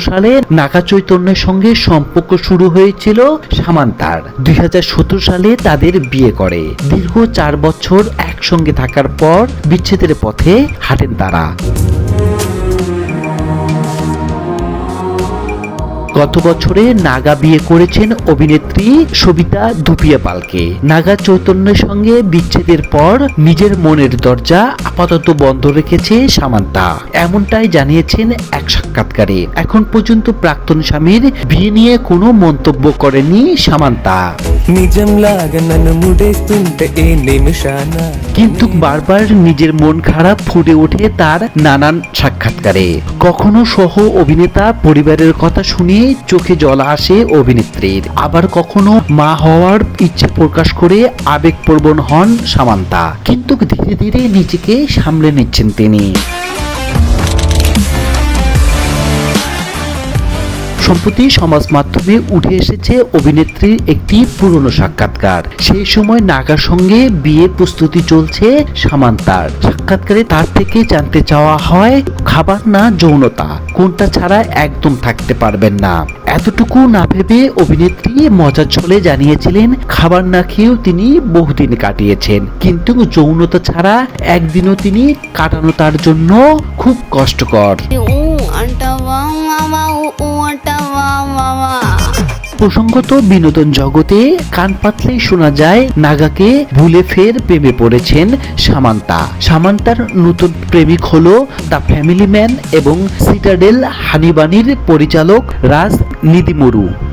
সালে নাগা চৈতন্যের সঙ্গে সম্পর্ক শুরু হয়েছিল সামান্তার। দুই হাজার সতেরো সালে তাদের বিয়ে করে। দীর্ঘ চার বছর একসঙ্গে থাকার পর বিচ্ছেদের পথে হাঁটেন তারা। গত বছরে নাগা বিয়ে করেছেন অভিনেত্রী সবিতা ধুপিয়া পালকে নাগা চৈতন্যের সঙ্গে বিচ্ছেদের পর নিজের মনের দরজা আপাতত বন্ধ রেখেছে সামান্তা। এমনটাই জানিয়েছেন এক সাক্ষাৎকারে। এখন পর্যন্ত প্রাক্তন স্বামীর বিয়ে নিয়ে কোনো মন্তব্য করেনি সামান্তা। నిజంలాగా నన్ను ముడేస్తుంటే ఏ నిమిషాన কিন্তু বারবার নিজের মন খারাপ ফুটে ওঠে তার নানান সাক্ষাৎকারে কখনো সহ অভিনেতা পরিবারের কথা শুনে চোখে জল আসে অভিনেত্রীর আবার কখনো মা হওয়ার ইচ্ছে প্রকাশ করে আবেগপ্রবণ হন সামান্তা কিন্তু ধীরে ধীরে নিজেকে সামলে নিচ্ছেন তিনি সম্প্রতি সমাজ মাধ্যমে উঠে এসেছে অভিনেত্রীর একটি পুরনো সাক্ষাৎকার। সেই সময় নাগার সঙ্গে বিয়ের প্রস্তুতি চলছে সামান্তার। সাক্ষাৎকারে তার থেকে জানতে চাওয়া হয়, খাবার না যৌনতা, কোনটা ছাড়া একদম থাকতে পারবেন না। এতটুকু না ভেবে অভিনেত্রী মজার ছলে জানিয়েছিলেন, খাবার না খেয়েও তিনি বহুদিন কাটিয়েছেন। কিন্তু যৌনতা ছাড়া একদিনও তিনি কাটানো তার জন্য খুব কষ্টকর। প্রসঙ্গত বিনোদন জগতে কান পাতলেই শোনা যায় নাগাকে ভুলে ফের প্রেমে পড়েছেন সামান্তা। সামান্তার নতুন প্রেমিক হল দ্য ফ্যামিলি ম্যান এবং সিটাডেল হানিবানির পরিচালক রাজ নিদিমরু।